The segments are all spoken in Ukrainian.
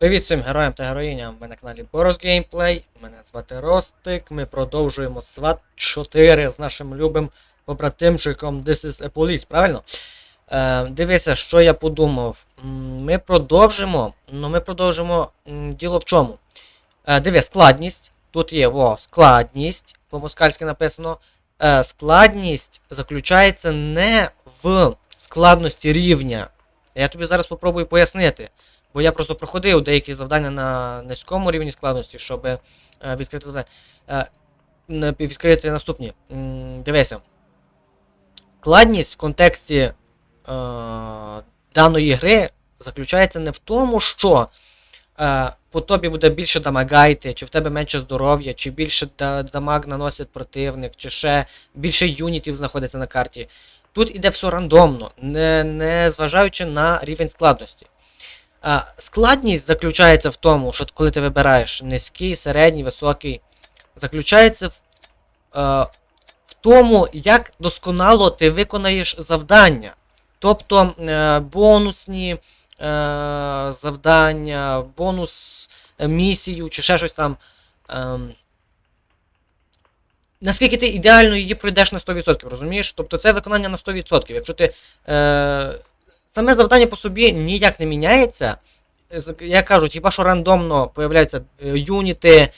Привіт всім героям та героїням. Ви на каналі Boros Gameplay. Мене звати Ростик. Ми продовжуємо SWAT 4 з нашим любим побратимчиком This is a Police, правильно? Е, дивися, що я подумав. Ми продовжимо, але ми продовжимо діло в чому. Е, диви, складність. Тут є во, складність, по-москальськи написано. Е, складність заключається не в складності рівня. Я тобі зараз попробую пояснити. Бо я просто проходив деякі завдання на низькому рівні складності, щоб е, відкрити завдання. Е, відкрити наступні. Дивися. Складність в контексті е, даної гри заключається не в тому, що е, по тобі буде більше дамагайти, чи в тебе менше здоров'я, чи більше дамаг наносить противник, чи ще більше юнітів знаходиться на карті. Тут іде все рандомно, не, не зважаючи на рівень складності. Складність заключається в тому, що коли ти вибираєш низький, середній, високий, заключається в, е, в тому, як досконало ти виконаєш завдання. Тобто е, бонусні е, завдання, бонус місію чи ще щось там. ем, Наскільки ти ідеально її пройдеш на 100%, розумієш? Тобто це виконання на 100%. Якщо ти. Е, саме завдання по собі ніяк не міняється. З- Я кажу, хіба що рандомно появляються е, юніти,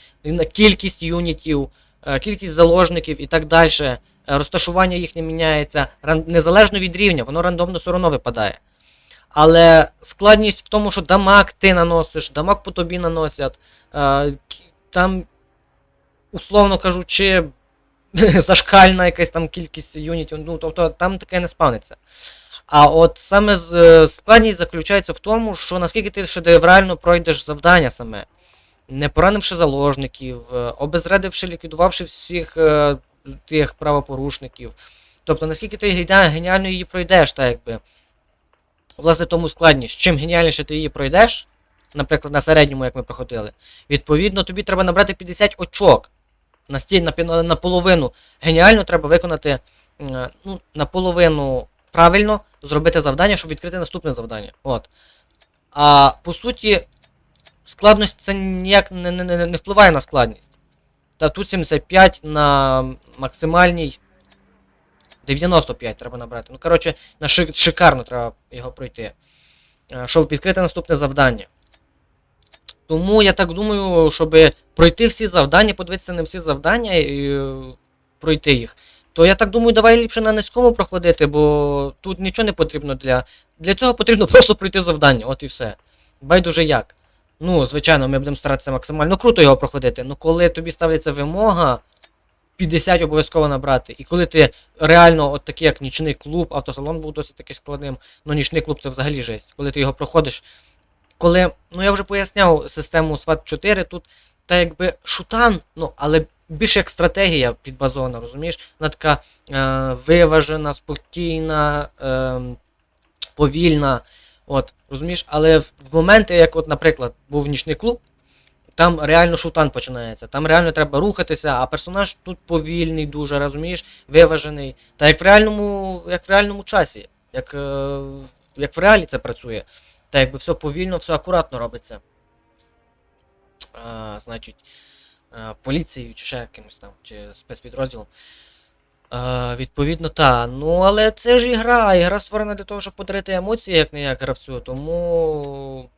кількість юнітів, е, кількість заложників і так далі. Е, Розташування їх не міняється. Незалежно від рівня, воно рандомно все одно випадає. Але складність в тому, що дамаг ти наносиш, дамаг по тобі наносять. Там, условно кажучи, зашкальна якась там кількість юнітів. Ну, тобто там таке не спавниться. А от саме е, складність заключається в тому, що наскільки ти шедеврально пройдеш завдання саме, не поранивши заложників, е, обезредивши, ліквідувавши всіх е, тих правопорушників. Тобто, наскільки ти геніально її пройдеш, так якби. Власне, тому складність. Чим геніальніше ти її пройдеш, наприклад, на середньому, як ми проходили, відповідно, тобі треба набрати 50 очок. На, сті, на, на, наполовину геніально треба виконати ну, наполовину правильно зробити завдання, щоб відкрити наступне завдання. От. А по суті, складність це ніяк не, не, не, не впливає на складність. Та тут 75 на максимальній 95 треба набрати. Ну, коротше, на шик, шикарно треба його пройти. е, Щоб відкрити наступне завдання. Тому я так думаю, щоб пройти всі завдання, подивитися на всі завдання і е, пройти їх. То я так думаю, давай ліпше на низькому проходити, бо тут нічого не потрібно для. Для цього потрібно просто пройти завдання, от і все. Байдуже як. Ну, звичайно, ми будемо старатися максимально круто його проходити. Ну коли тобі ставиться вимога 50 обов'язково набрати, і коли ти реально, от такий як нічний клуб, автосалон був досить таки складним, ну нічний клуб це взагалі жесть. Коли ти його проходиш. Коли. Ну я вже поясняв систему SWAT 4, тут та якби шутан, ну, але більше як стратегія підбазована, розумієш? Вона така е, виважена, спокійна, е, повільна. От, розумієш, але в моменти, як, от, наприклад, був нічний клуб, там реально шутан починається. Там реально треба рухатися, а персонаж тут повільний, дуже, розумієш, виважений. Та як в реальному, як в реальному часі, як, е, як в реалі це працює. Та якби все повільно, все акуратно робиться. А, значить, поліцією чи ще якимось там, чи спецпідрозділом. А, відповідно, та. Ну, але це ж ігра. Ігра створена для того, щоб подарити емоції, як не як гравцю. Тому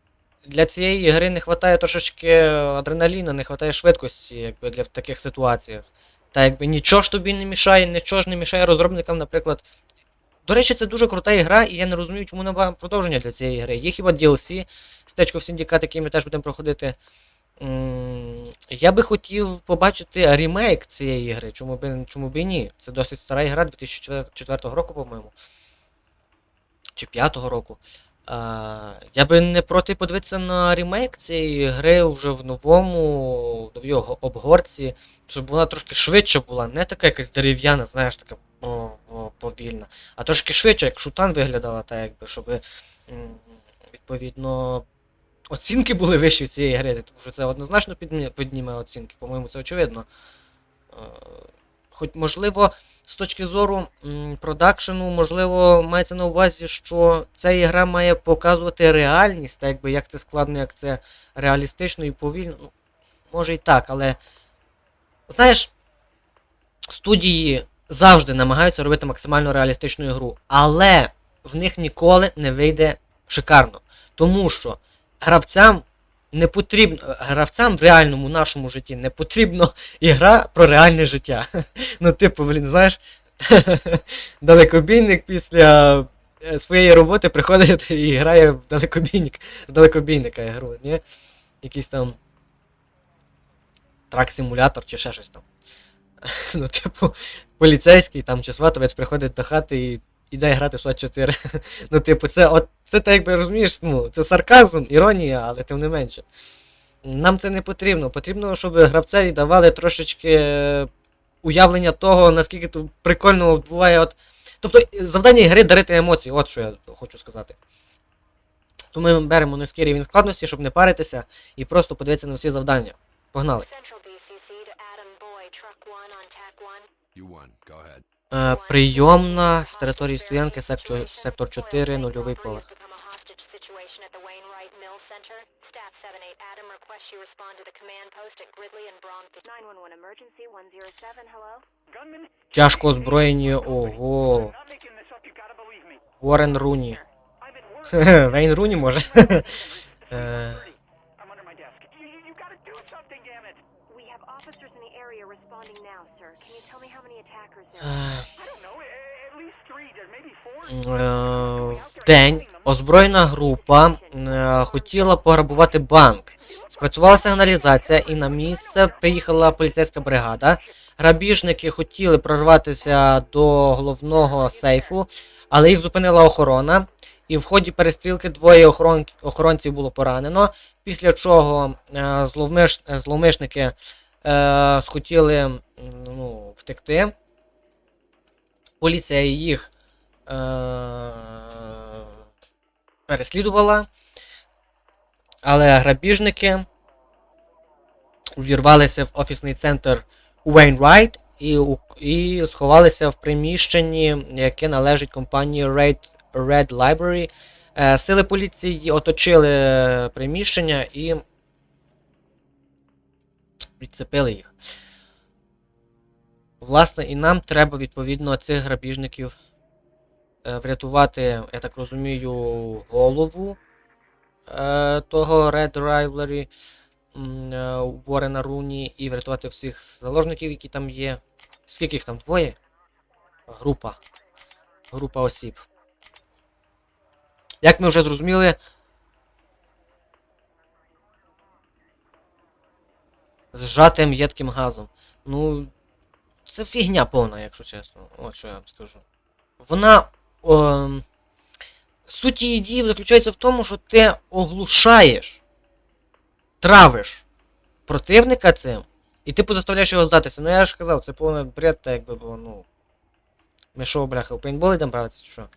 для цієї гри не вистачає трошечки адреналіна, не вистачає швидкості, якби для в таких ситуаціях. Та якби нічого ж тобі не мішає, нічого ж не мішає розробникам, наприклад. До речі, це дуже крута ігра, і я не розумію, чому немає продовження для цієї гри. Є хіба DLC, стечко в Syndicate, який ми теж будемо проходити. Я би хотів побачити ремейк цієї гри, чому би, чому би і ні. Це досить стара ігра 2004 року, по-моєму. Чи 5-го року. А, я би не проти подивитися на ремейк цієї гри вже в новому, новій ого- обгорці, щоб вона трошки швидше була, не така якась дерев'яна, знаєш, така о, повільна, а трошки швидше, як шутан виглядала, так якби, щоб відповідно оцінки були вищі в цієї гри, тому що це однозначно підніме оцінки, по-моєму, це очевидно. Е, хоч можливо, з точки зору продакшену, можливо, мається на увазі, що ця ігра має показувати реальність, так якби як це складно, як це реалістично і повільно. Ну, може і так, але. Знаєш, студії завжди намагаються робити максимально реалістичну ігру, але в них ніколи не вийде шикарно. Тому що гравцям не потрібно. Гравцям в реальному нашому житті не потрібно ігра про реальне життя. Ну, типу, блін, знаєш, далекобійник після е, своєї роботи приходить і грає в далекобійник, в далекобійника ігру, ні? Якийсь там трак-симулятор чи ще щось там. Ну, типу, поліцейський там чи сватовець приходить до хати і іде грати в SWAT 4. ну, типу, це от це так якби розумієш, ну, це сарказм, іронія, але тим не менше. Нам це не потрібно. Потрібно, щоб гравцеві давали трошечки е, уявлення того, наскільки тут прикольно буває. От... Тобто завдання ігри дарити емоції, от що я хочу сказати. Тому ми беремо низький рівень складності, щоб не паритися і просто подивитися на всі завдання. Погнали. Central BCC to Adam Boy, truck one on tack one. You won. Go ahead. Е, прийомна з території стоянки, сектор, сектор 4, нульовий поверх. Become a hostage situation at the Wainwright Mill В день озброєна група е, хотіла пограбувати банк. Спрацювала сигналізація і на місце приїхала поліцейська бригада. Грабіжники хотіли прорватися до головного сейфу, але їх зупинила охорона. І в ході перестрілки двоє охорон... охоронців було поранено. Після чого е, зловмиш... е, зловмисники е, схотіли ну, втекти. Поліція їх е, переслідувала. Але грабіжники увірвалися в офісний центр Wainwright і, і сховалися в приміщенні, яке належить компанії Red, Red Library. Е, Сили поліції оточили приміщення і відцепили їх. Власне, і нам треба відповідно цих грабіжників е, врятувати, я так розумію, голову е, того Red Rivalry е, Уоррена Руні і врятувати всіх заложників, які там є. Скільки їх там? Двоє? Група. Група осіб. Як ми вже зрозуміли. Зжатим єдким газом. Ну. Це фігня повна, якщо чесно. От що я вам скажу. Вона. ем, Суть її дії заключається в тому, що ти оглушаєш, травиш противника цим, і ти заставляєш його здатися. Ну я ж казав, це повний бред, так якби було, ну. Ми що, бляха, в пейнтбол йдемо братися, чи що?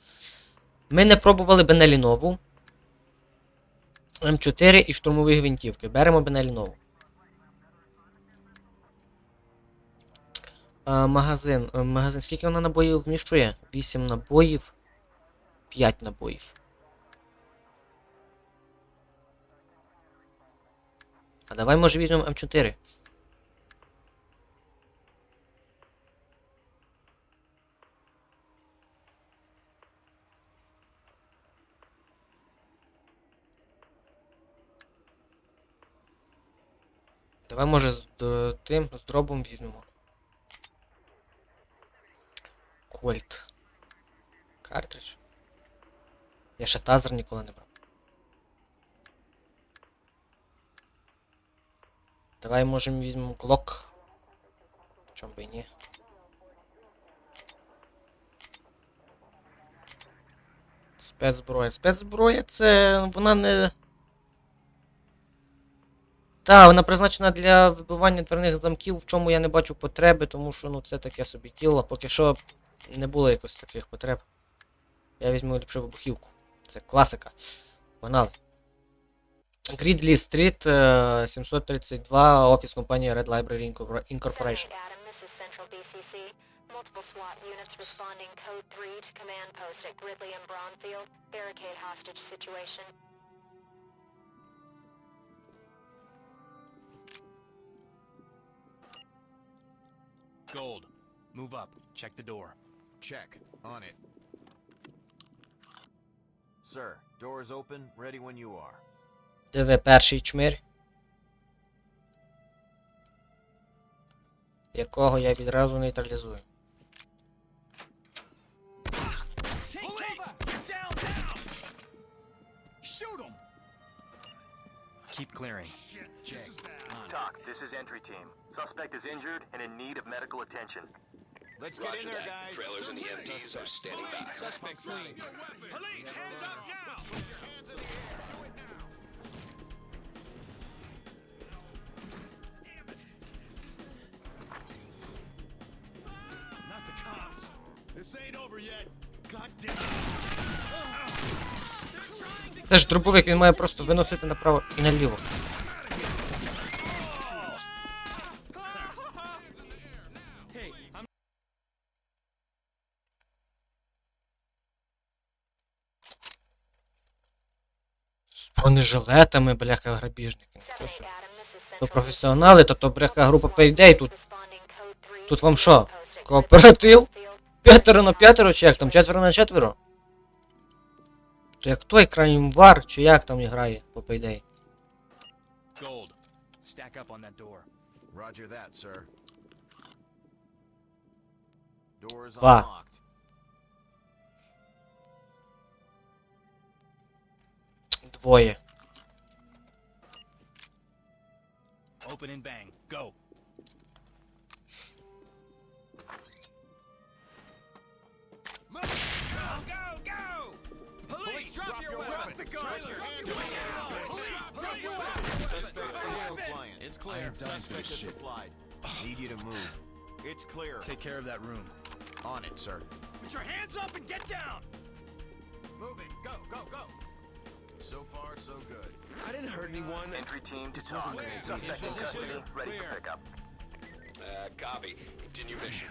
Ми не пробували Бенелі нову. М4 і штурмові гвинтівки. Беремо Бенелі А, магазин. Е, Магазин. Скільки вона набоїв вміщує? 8 набоїв. 5 набоїв. А давай може візьмемо М4. Давай може з тим з дробом візьмемо. Кольт. Картридж. Я ще тазер ніколи не брав. Давай можемо візьмемо Glock. Чом би і ні. Спецзброя. Спецзброя це. вона не. Та, вона призначена для вибивання дверних замків, в чому я не бачу потреби, тому що ну це таке собі діло. Поки що не було якось таких потреб. Я візьму ліпше вибухівку. Це класика. Погнали. Грідлі Стріт 732, офіс компанії Red Library Incorpor- Incorporation. Adam, this is Central BCC. Multiple SWAT units responding code 3 to command post at Gridley and Bronfield. Barricade hostage situation. Gold. Move up. Check the door. Check. On it. Sir, doors open, ready when you are. Диви перший чмир. Якого я відразу нейтралізую. Police! Get down now! Shoot him! Keep clearing. Jay, on. Talk, this is entry team. Suspect is injured and in need of medical attention. Let's get in there, guys. Trailers and EMTs are standing by. Suspect fleeing. Police, hands up now! Not the cops. This ain't over yet. God damn. Це ж дробовик, він має просто виносити направо і наліво. Бронежилетами, бляха, грабіжники. 7-8 Нічого собі. Adam, this is То професіонали, то то бляха група Payday тут. Responding code 3 Тут вам що? Кооператив? П'ятеро на п'ятеро, чи як там? Четверо на четверо? То як той крайнім вар, чи як там грає по Payday? gold. Stack up on that door. Roger that, sir. Doors Ба. Двоє. Open and bang. Go. Move! Go, go, go! Police, drop, your weapons! Drop your hands Police, drop your weapons! Suspect is compliant. It's clear. I ain't done for Suspect this has shit. complied. Need you to move. It's clear. Take care of that room. On it, sir. Put your hands up and get down! Move it. Go, go, go! So far, so good. I didn't hurt anyone. Entry team to This talk. wasn't really Suspect in Position. custody, ready Clear. for pickup. Uh, copy. Continue mission.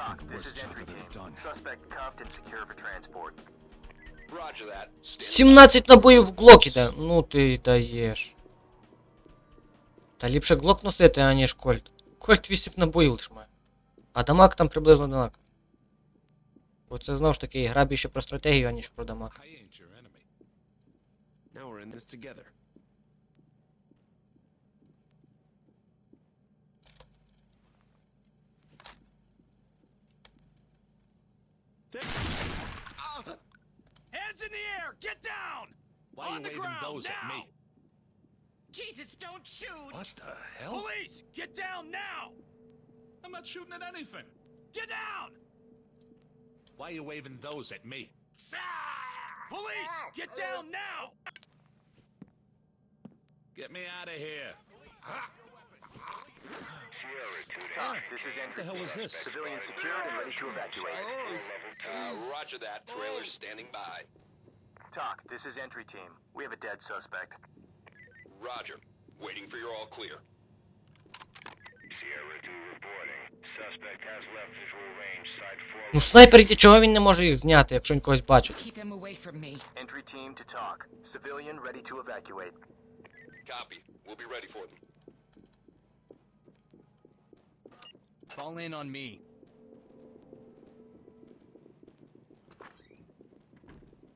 Talk, the this worst is job entry I've ever team. done. Suspect cuffed and secure for transport. Roger that. Stand 17 набоїв в глок іде. Ну ти даєш. Та ліпше глок носити, аніж кольт. Кольт 8 набоїв лиш має. А дамаг там приблизно однаковий. Бо це знову ж таки гра більше про стратегію, аніж про дамаг. Now we're in this together. Ah! Hands in the air! Get down! Why On you the waving ground, those at now! me? Jesus, don't shoot! What the hell? Police, get down now! I'm not shooting at anything. Get down! Why are you waving those at me? Ah! Police, get down now! Get me out of here. Talk, this is entry the hell team. was this? Civilian secured and ready to evacuate. Uh, roger that. Trailers standing by. Talk, this is entry team. We have a dead suspect. Roger. Waiting for your all clear. Ну снайпер, чого він не може їх зняти, якщо він когось бачить? Fall in on me.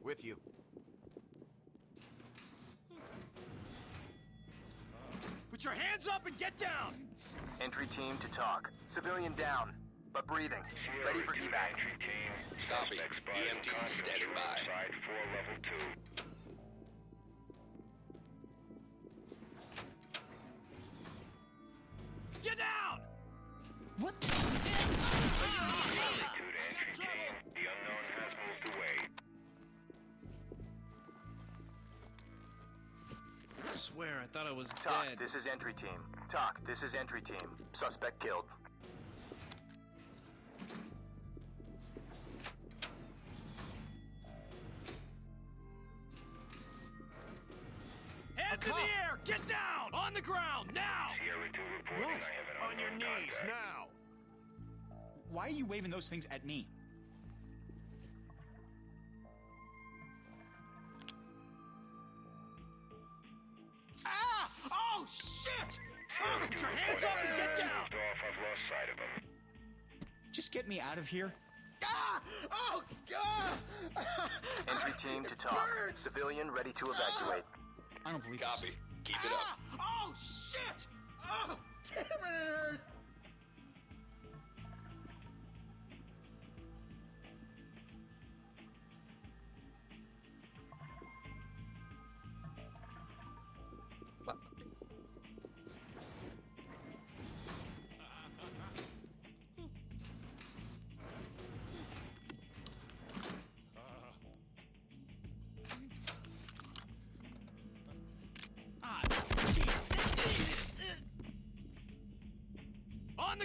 With you. Put your hands up and get down! Entry team to talk. Civilian down, but breathing. Ready for evac. team. Copy. EMT standing by. Side 4 level 2. Swear, I was Talk, dead. this is entry team. Talk, this is entry team. Suspect killed. Hands in the air! Get down! On the ground, now! Sierra 2 reporting. What? I have an On your knees contact. now. Why are you waving those things at me? Put your hands up and get down! Just get me out of here. Ah! Oh, God! Entry team to talk. Burns! Civilian ready to evacuate. I don't believe this. Copy. Keep it up. Ah! Oh, shit! Oh, damn it, it hurts!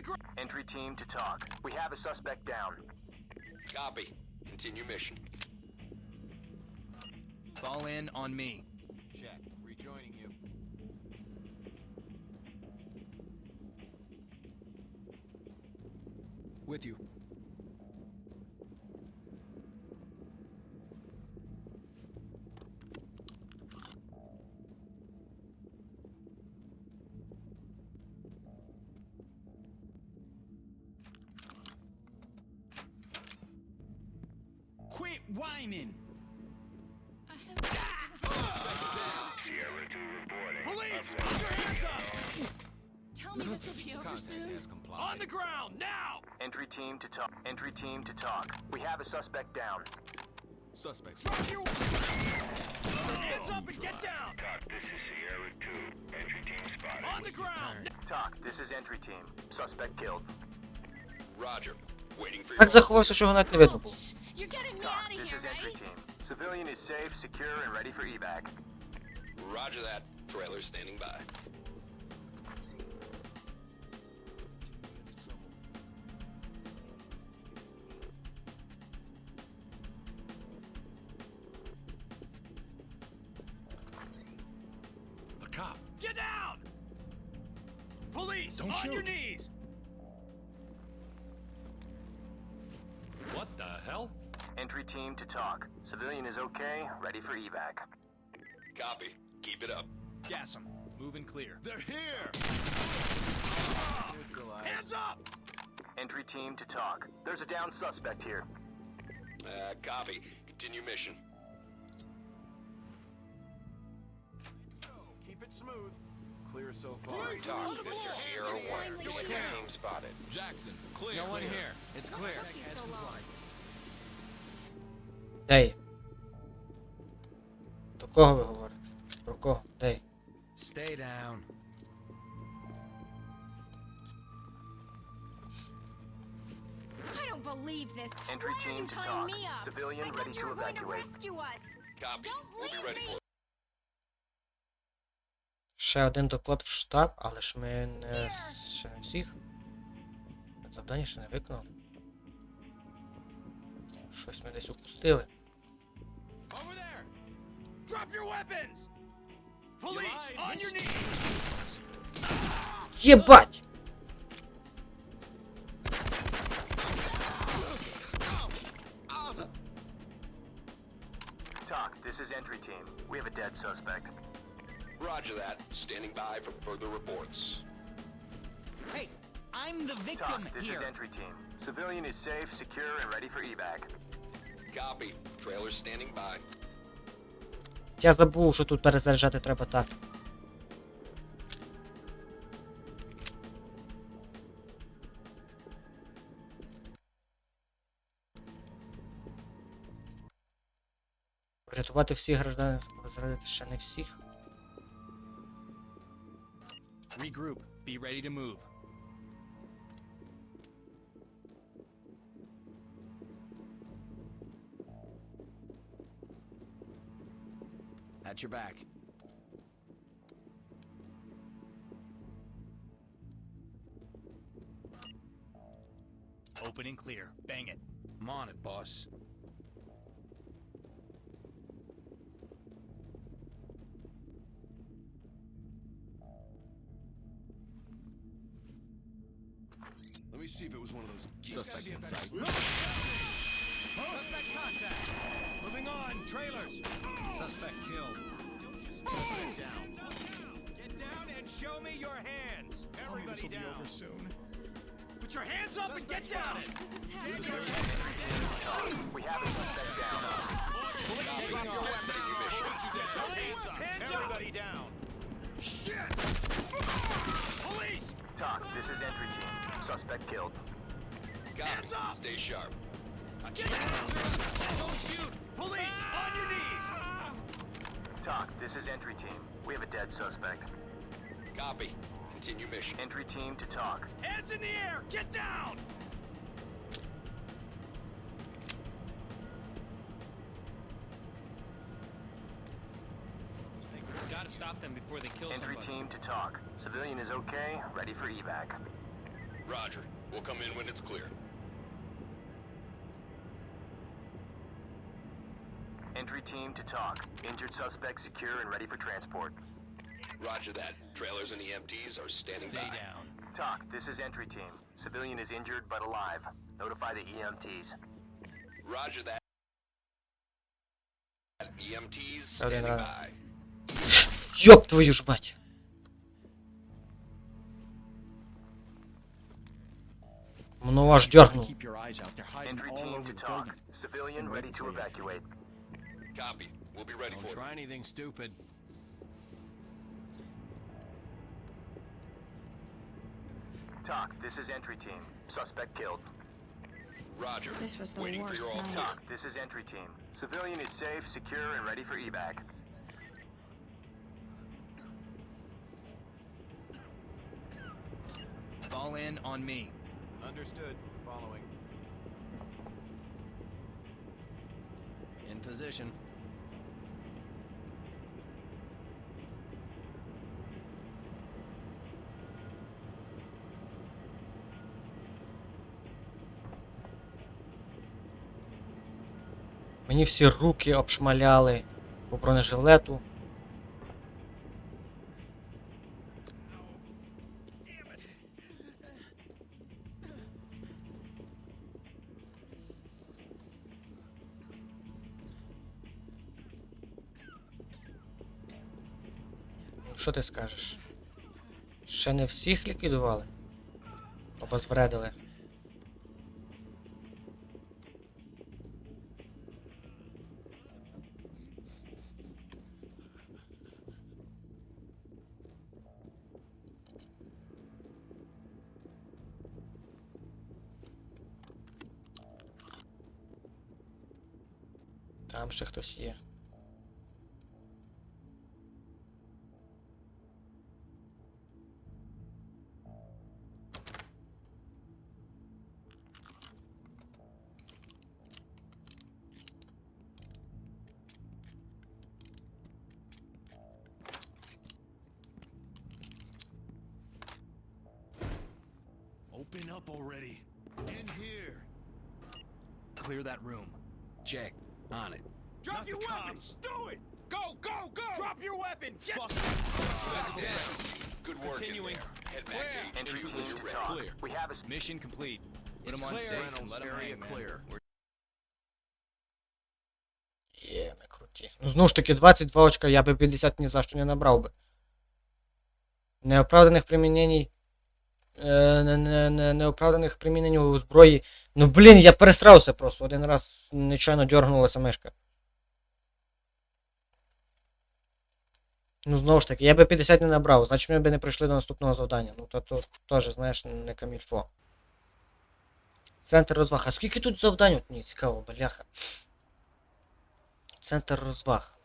Ground. Entry team to talk. We have a suspect down. Copy. Continue mission. Fall in on me. Check. Rejoining you. With you. up! Tell me this will be over soon. On the ground, now! Entry team to talk. Entry team to talk. We have a suspect down. Suspects. Drop your hands up and get down! On the ground! Talk. This is entry team. Suspect killed. Roger. Waiting for your Так заховався, що його навіть не видно було. You're getting me Talk. out of This here, is entry right? team. Civilian is safe, secure, and ready for evac. Roger that. Trailer standing by. On your knees! What the hell? Entry team to talk. Civilian is okay, ready for evac. Copy. Keep it up. Gas them. Moving clear. They're here! Hands up! Entry team to talk. There's a down suspect here. Uh, copy. Continue mission. Keep it smooth Clear so far. Talk. This is Sierra One. Finally Entry clear. team spotted. Jackson, clear. No one here. It's clear. Took you so long. Де є? До кого ви говорите? Про кого? Де є? Stay down. I don't believe this. Entry Why are you team to tying talk. me up? Civilian I ready thought you to were going to evacuate. rescue us. Copy. Don't We'll be leave ready me. Ще один доклад в штаб, але ж ми не ще не всіх. Завдання ще не виконали. Щось ми десь упустили. Over there! Drop your weapons! Police! On your knees! Єбать! Talk. This is entry team. We have a dead suspect. Roger that. Standing by for further reports. Hey, I'm the victim Talk. This here. is entry team. Civilian is safe, secure, and ready for evac. Copy. Trailer standing by. Я забув, що тут перезаряджати треба так. Врятувати всіх граждан, розрядити ще не всіх. Regroup. Be ready to move. At your back. Open and clear. Bang it. I'm on it, boss. Me me see if it was one of those geeks. Suspect in sight. Suspect contact. Moving on. Trailers. Suspect killed. Suspect down. Get down and show me your hands. Tell me this Everybody will be down. over soon. Put your hands up and get down. This is We have a suspect down. Police, drop your weapons. Hands up. Hands. Everybody down. Shit! Police! Talk, this is entry team. Suspect killed. Copy. Stay sharp. Get Don't shoot! Police, on your knees! Talk, this is entry team. We have a dead suspect. Copy. Continue mission. Entry team to talk. Hands in the air! Get down! Gotta stop them before they kill Entry team to talk. Civilian is okay, ready for evac. Roger. We'll come in when it's clear. Entry team to talk. Injured suspect secure and ready for transport. Roger that. Trailers and EMTs are standing Stay by. down. Talk, this is entry team. Civilian is injured but alive. Notify the E EMTs. Roger that. EMTs Один standing раз. by. Ёб твою ж мать! It. anything stupid. Talk, this is entry team. Suspect killed. Roger. This was the Waiting for worst your night. Talk, this is entry team. Civilian is safe, secure, and ready for evac. Fall in on me. Understood. Following. In position. Мені всі руки обшмаляли по бронежилету. Що ти скажеш? Ще не всіх ліквідували? Обезвредили. Там ще хтось є. Є, ми круті. Ну знову ж таки, 22 очка я би 50 ні за що не набрав би. Неоправданих примінень. Е, не, не, не, неоправданих примінень у зброї. Ну блін, я перестрався просто. Один раз нечайно дергнулася мишка. Ну, знову ж таки, я би 50 не набрав, значить ми б не прийшли до наступного завдання. Ну, то, то теж, знаєш, не камільфо. Центр розваг. А скільки тут завдань? От Ні, цікаво, бляха. Центр розваг.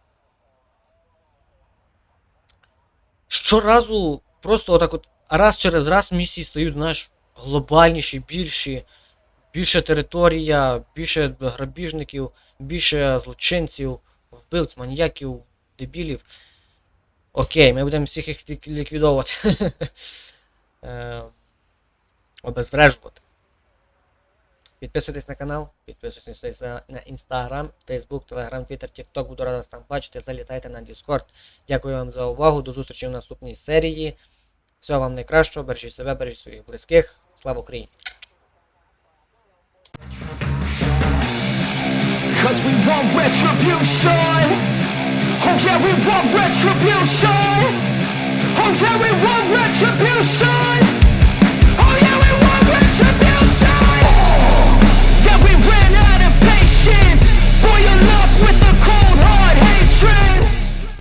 Щоразу просто отак от раз через раз місії стають, знаєш, глобальніші, більші, більше територія, більше грабіжників, більше злочинців, вбивць, маніяків, дебілів. Окей, ми будемо всіх їх ліквідовувати. Е, Обезврежувати. Підписуйтесь на канал, підписуйтесь на інстаграм, фейсбук, телеграм, твіттер, тікток. Буду рада вас там бачити. Залітайте на Discord. Дякую вам за увагу. До зустрічі в наступній серії. Всього вам найкращого, бережіть себе, бережіть своїх близьких. Слава Україні! Cause we want retribution. Oh yeah, we want retribution. Oh yeah, we want retribution. Oh yeah, we want retribution. Dream!